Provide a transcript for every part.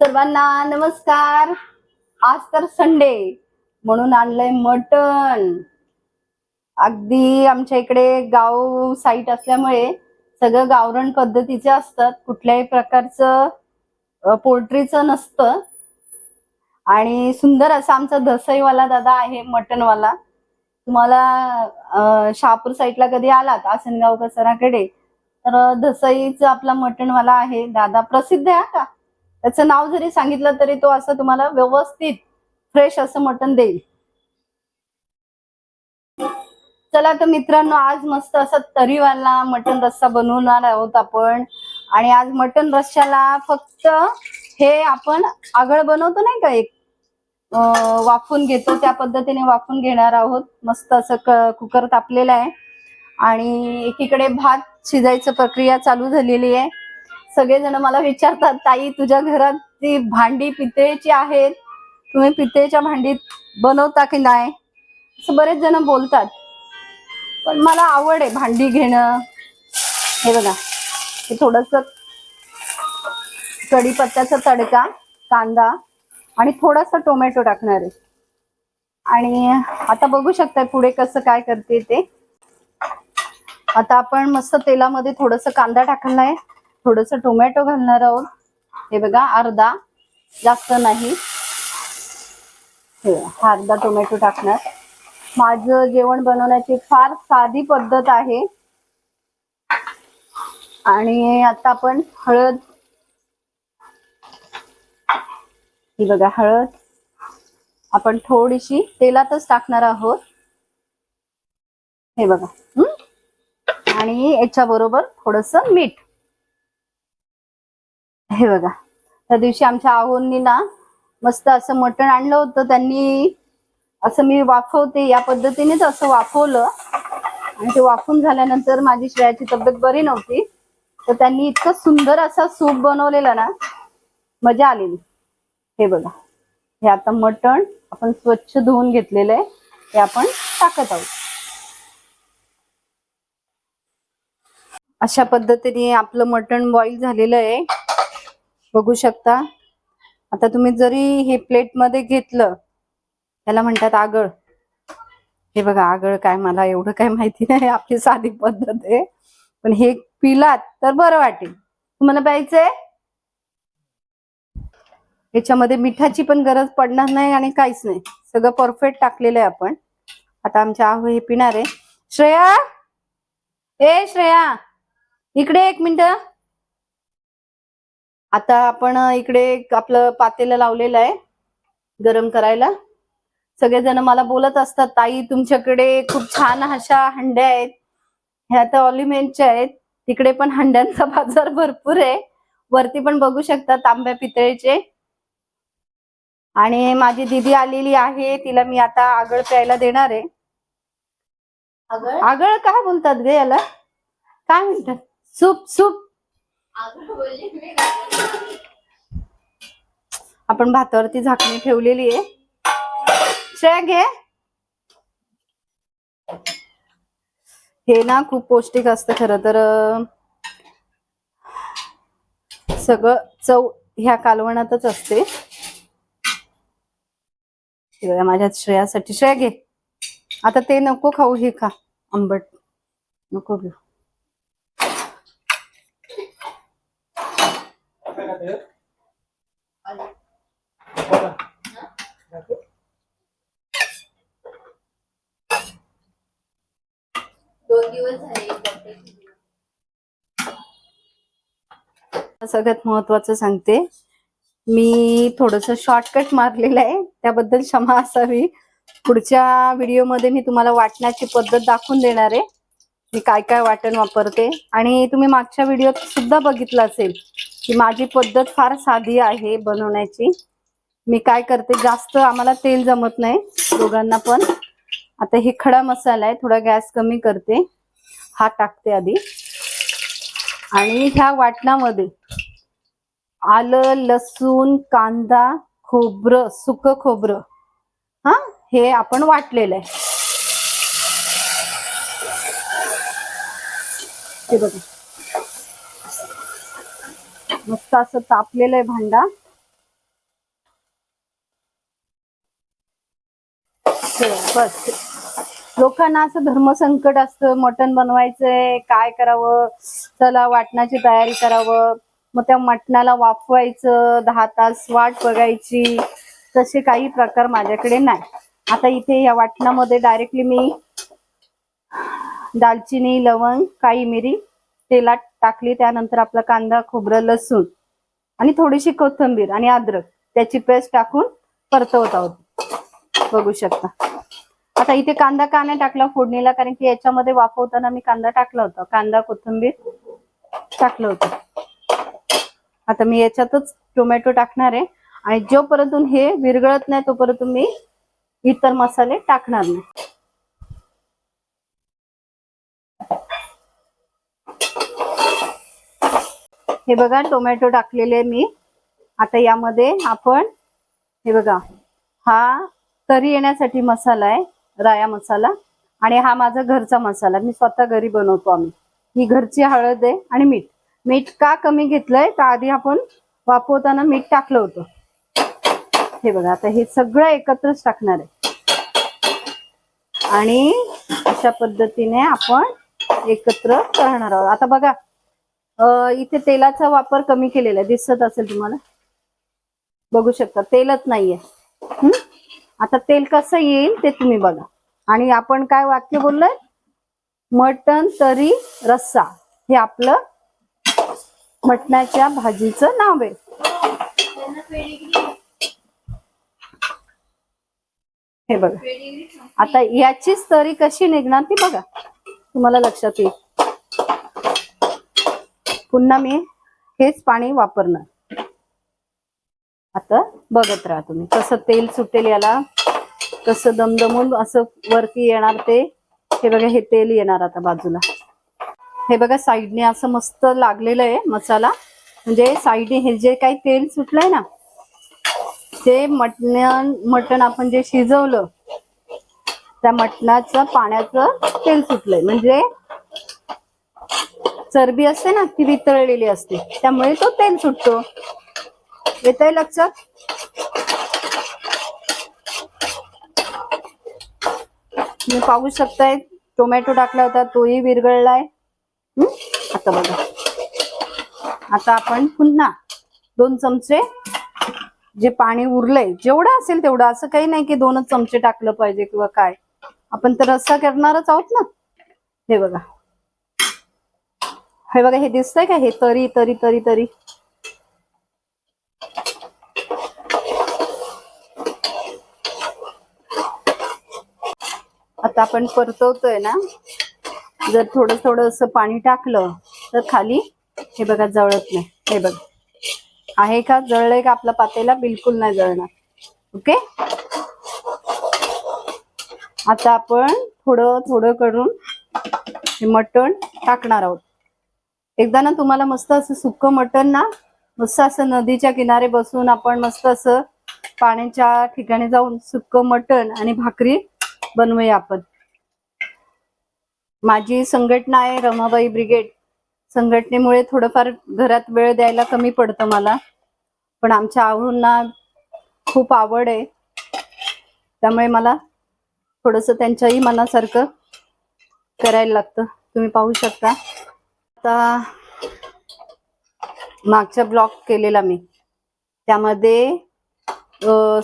सर्वांना नमस्कार. आज तर संडे म्हणून आणलंय मटण. अगदी आमच्या इकडे गाव साईट असल्यामुळे सगळं गावरण पद्धतीचे असतात कुठल्याही प्रकारचं पोल्ट्रीचं नसतं. आणि सुंदर असा आमचा दसईवाला दादा आहे मटणवाला. तुम्हाला शहापूर साईडला कधी आलात? आसनगाव कसराकडे? तर दसईचं आपला मटणवाला आहे. दादा प्रसिद्ध आहे का? त्याचं नाव जरी सांगितलं तरी तो असं तुम्हाला व्यवस्थित फ्रेश असं मटण देईल. चला तर मित्रांनो आज मस्त असं तरीवाला मटण रस्सा बनवणार आहोत आपण. आणि आज मटण रस्स्याला फक्त हे आपण आगळ बनवतो नाही का एक? वाफून घेतो त्या पद्धतीने वाफून घेणार आहोत. मस्त असं कुकर तापलेलं आहे. आणि एकीकडे भात शिजायचं प्रक्रिया चालू झालेली आहे. सगळेजण मला विचारतात ताई तुझ्या घरात ती भांडी पितळेची आहेत? तुम्ही पितळेच्या भांडीत बनवता की नाही? असं बरेच जण बोलतात. पण मला आवड आहे भांडी घेणं. हे बघा हे थोडस कढीपत्त्याचा तडका कांदा आणि थोडासा टोमॅटो टाकणार आहे. आणि आता बघू शकताय पुढे कसं काय करते ते. आता आपण मस्त तेलामध्ये थोडस कांदा टाकला आहे. थोडस टोमॅटो घालणार आहोत. हे बघा अर्धा जास्त नाही. हो, हा अर्धा टोमॅटो टाकणार. माझं जेवण बनवण्याची फार साधी पद्धत आहे. आणि आता आपण हळद ही बघा हळद. आपण थोडीशी तेलातच टाकणार आहोत. हे बघा. आणि याच्या बरोबर थोडस मीठ. हे बघा. त्या दिवशी आमच्या आहोंनी ना मस्त असं मटण आणलं होतं. त्यांनी असं मी वाफवते या पद्धतीनेच असं वाफवलं. आणि ते वाफून झाल्यानंतर माझी श्रेयाची तब्येत बरी नव्हती. तर त्यांनी इतकं सुंदर असा सूप बनवलेला ना मजा आलेली. हे बघा. हे आता मटण आपण स्वच्छ धुवून घेतलेलं आहे. हे आपण टाकत आहोत. अशा पद्धतीने आपलं मटण बॉईल झालेलं आहे. बघू शकता. आता तुम्ही जरी हे प्लेटमध्ये घेतलं त्याला म्हणतात आगळ. हे बघा आगळ काय मला एवढं काय माहिती नाही आपली साधी पद्धत आहे. पण हे पिलात तर बरं वाटेल. तुम्हाला प्यायचंय? याच्यामध्ये मिठाची पण गरज पडणार नाही आणि काहीच नाही. सगळं परफेक्ट टाकलेलं आहे आपण. आता आमच्या आहो हे पिणार आहे. श्रेया? ए श्रेया. इकडे एक मिनिट. आता आपण इकडे आपलं पातेलं लावलेलं आहे गरम करायला. सगळेजण मला बोलत असतात ताई तुमच्याकडे खूप छान अशा हंड्या आहेत. ह्या तर ऑलिमेंटच्या आहेत. तिकडे पण हंड्यांचा बाजार भरपूर आहे. वरती पण बघू शकता तांब्या पितळेचे. आणि माझी दिदी आलेली आहे. तिला मी आता आगळ प्यायला देणार आहे. आगळ? काय बोलतात ग याला? काय म्हणतात? Soup soup? आपण भातावरती झाकणी ठेवलेली आहे. श्रेया घे. हे ना खूप पौष्टिक असतं खरं तर सगळं चव ह्या कालवणातच असते. माझ्या श्रेयासाठी. श्रेया घे. आता ते नको खाऊ हे खा. आंबट. नको घेऊ. दोन दिवस झाले सगळ्यात महत्वाचं सांगते. मी थोडस शॉर्टकट मारलेलं आहे. त्याबद्दल क्षमा असावी. पुढच्या व्हिडिओमध्ये मी तुम्हाला वाटण्याची पद्धत दाखवून देणार आहे. मी काय काय वाटण वापरते. आणि तुम्ही मागच्या व्हिडिओत सुद्धा बघितलं असेल. की माझी पद्धत फार साधी आहे बनवण्याची. मी काय करते जास्त आम्हाला तेल जमत नाही दोघांना पण. आता हे खडा मसाला आहे थोडा गॅस कमी करते. हा टाकते आधी. आणि ह्या वाटणामध्ये आलं लसूण कांदा खोबरं सुक खोबरं हा हे आपण वाटलेलं आहे. ते बघा. मस्त असं तापलेलं आहे भांडा. बस. लोकांना असं धर्मसंकट असतं मटण बनवायचंय काय करावं? चला वाटणाची तयारी करावं. मग त्या मटणाला वाफवायचं दहा तास वाट बघायची. तसे काही प्रकार माझ्याकडे नाही. आता इथे या वाटणामध्ये डायरेक्टली मी दालचिनी लवंग काळी मिरी तेलात टाकली त्यानंतर आपला कांदा खोबरं लसूण आणि थोडीशी कोथिंबीर आणि अद्रक त्याची पेस्ट टाकून परतवत आहोत. बघू शकता. आता इथे कांदा का नाही टाकला? फोडणीला कारण की याच्यामध्ये वाफवताना मी कांदा टाकला होता. कांदा कोथिंबीर टाकलं होतं. आता मी याच्यातच टोमॅटो टाकणार आहे. आणि जोपर्यंत हे विरघळत नाही तोपर्यंत मी इतर मसाले टाकणार नाही. हे बघा टोमॅटो टाकलेले मी. आता यामध्ये आपण हे बघा हा तरी येण्यासाठी मसाला आहे राया मसाला. आणि हा माझा घरचा मसाला मी स्वतः घरी बनवतो आम्ही. ही घरची हळद आहे आणि मीठ. मीठ का कमी घेतलंय का आधी आपण वापरताना मीठ टाकलं होतं. हे बघा आता हे सगळं एकत्रच टाकणार आहे. आणि अशा पद्धतीने आपण एकत्र करणार आहोत. आता बघा इथे तेलाचा वापर कमी केलेला आहे. दिसत असेल तुम्हाला? बघू शकता. तेलच नाहीये. आता तेल कसं येईल ते तुम्ही बघा. आणि आपण काय वाक्य बोललोय? मटण तरी रस्सा. हे आपलं मटणाच्या भाजीचं नाव आहे. हे बघा. आता याचीच तरी कशी निघणार ती बघा. तुम्हाला लक्षात येईल. पुन्हा मी हेच पाणी वापरणार. आता बघत राहा तुम्ही कसं तेल सुटेल याला कसं दमदमून असं वरती येणार ते. हे बघा हे तेल येणार आता बाजूला. हे बघा साईडने असं मस्त लागलेलं आहे मसाला. म्हणजे साईडने हे जे काही तेल सुटलंय ना ते मटण मटण आपण जे शिजवलं त्या मटणाचं पाण्याचं तेल सुटलंय. म्हणजे चरबी असते ना ती वितळलेली असते. त्यामुळे तो तेल सुटतो. येत आहे लक्षात? तुम्ही पाहू शकताय टोमॅटो टाकला होता तोही विरघळलाय. आता बघा. आता आपण पुन्हा दोन चमचे जे पाणी उरलंय जेवढं असेल तेवढं. असं काही नाही की दोनच चमचे टाकलं पाहिजे किंवा काय. आपण तर रस्सा करणारच आहोत ना? हे बघा. हे बघा हे दिसतंय का हे? तरी तरी तरी तरी. आता आपण परतवतोय ना. जर थोडं थोडं असं पाणी टाकलं तर खाली हे बघा जळत नाही. हे बघा. आहे का? जळलंय का आपला पातेला? बिलकुल नाही जळणार. ओके? आता आपण थोडं थोडं करून हे मटण टाकणार आहोत. एकदा ना तुम्हाला मस्त असं सुक्क मटण ना मस्त असं नदीच्या किनारे बसून आपण मस्त असं पाण्याच्या ठिकाणी जाऊन सुक्क मटण आणि भाकरी बनवूया आपण. माझी संघटना आहे रमाबाई ब्रिगेड. संघटनेमुळे थोडंफार घरात वेळ द्यायला कमी पडतं मला. पण आमच्या आऊंना खूप आवड आहे. त्यामुळे मला थोडस त्यांच्याही मनासारखं करायला लागतं. तुम्ही पाहू शकता. आता मागचा ब्लॉग केलेला मी. त्यामध्ये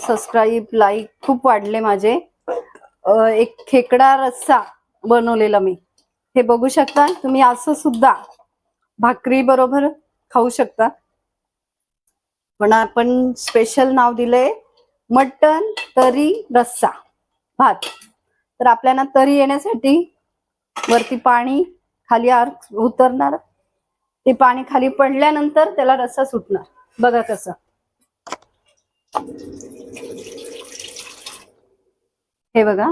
सबस्क्राईब लाईक खूप वाढले माझे. एक खेकडा रस्सा बनवलेला मी. हे बघू शकता तुम्ही असं सुद्धा भाकरी बरोबर खाऊ शकता. पण आपण स्पेशल नाव दिलंय मटन तरी रस्सा भात. तर आपल्याला तरी येण्यासाठी वरती पाणी खाली आर्क उतरणार. ते पाणी खाली पडल्यानंतर त्याला रस्सा सुटणार. बघा कसं. हे बघा.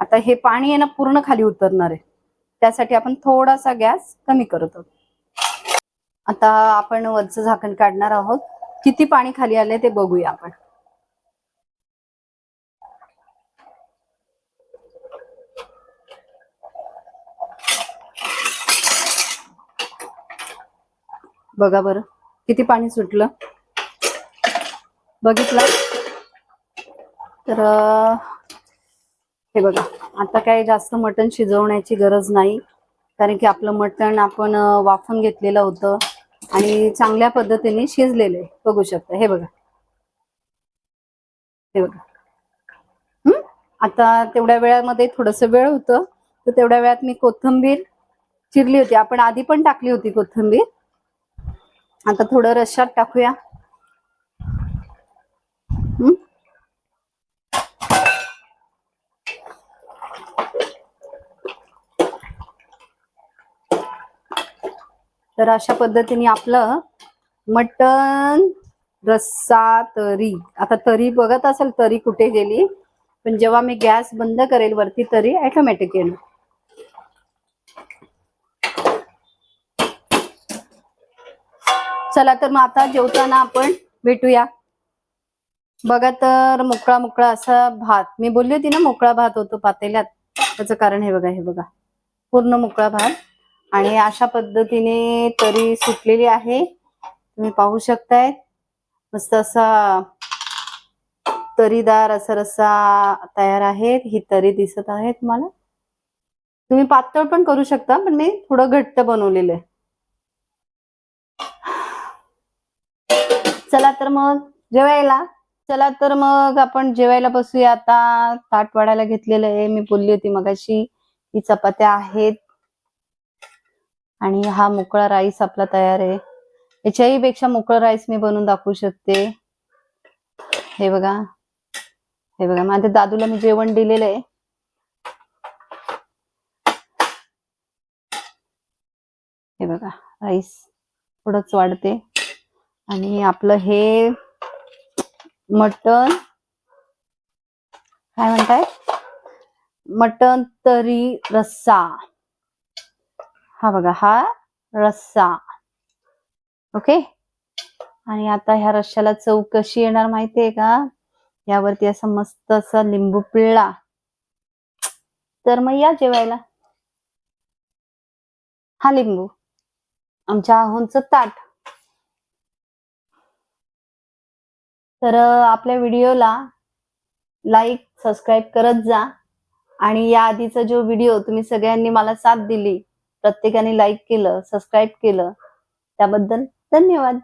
आता हे पाणी आहे ना पूर्ण खाली उतरणार आहे. त्यासाठी आपण थोडासा गॅस कमी करत आहोत. आता आपण वरचं झाकण काढणार आहोत. किती पाणी खाली आले ते बघूया आपण. बघा बरं. किती पाणी सुटलं? बघितलं? तर हे बघा. आता काय जास्त मटण शिजवण्याची गरज नाही. कारण की आपलं मटण आपण वाफून घेतलेलं होतं. आणि चांगल्या पद्धतीने शिजलेलं आहे. बघू शकता. हे बघा. हे बघा. हम्म आता तेवढ्या वेळामध्ये थोडस वेळ होतं. तर तेवढ्या वेळात मी कोथिंबीर चिरली होती. आपण आधी पण टाकली होती कोथिंबीर. आता थोडं रश्शात टाकूया. तर अशा पद्धतीने आपलं मटण रस्सा तरी. आता तरी बघत असेल तरी कुठे गेली पण जेव्हा मी गॅस बंद करेल वरती तरी ऑटोमॅटिक येणार. चला तर मग आता जेवताना आपण भेटूया. बघा तर मोकळा मोकळा असा भात. मी बोलली होती ना मोकळा भात होतो पातेल्यात. त्याचं कारण हे बघा हे बघा. पूर्ण मोकळा भात. आणि अशा पद्धतीने तरी सुटलेली आहे. तुम्ही पाहू शकताय मस्त असा तरीदार असा रस्सा तयार आहे ही तरी दिसत आहे तुम्हाला तुम्ही पातळ पण करू शकता पण मी थोडं घट्ट बनवलेलं आहे. चला तर मग जेवायला. चला तर मग आपण जेवायला बसूया आता. ताट वाढायला घेतलेलं आहे. मी बोलली होती मगाशी ही चपात्या आहेत. आणि हा मोकळा राईस आपला तयार आहे. याच्याही पेक्षा मोकळा राईस मी बनवून दाखवू शकते. हे बघा. हे बघा. माझ्या दादूला मी जेवण दिलेलं आहे. हे बघा. राईस थोडंच वाढते. आणि आपलं हे मटण काय म्हणताय? मटण तरी रस्सा. हा बघा हा रस्सा. ओके? आणि आता ह्या रश्श्याला चव कशी येणार माहितीये का? यावरती असं मस्त असा लिंबू पिळला. तर मग या जेवायला. हा लिंबू. आमच्या आहोंचं ताट. तर आपल्या व्हिडिओला लाईक सबस्क्राईब करत जा. आणि या आधीचा जो व्हिडिओ तुम्ही सगळ्यांनी मला साथ दिली प्रत्येकाने लाईक केलं सबस्क्राईब केलं त्याबद्दल धन्यवाद.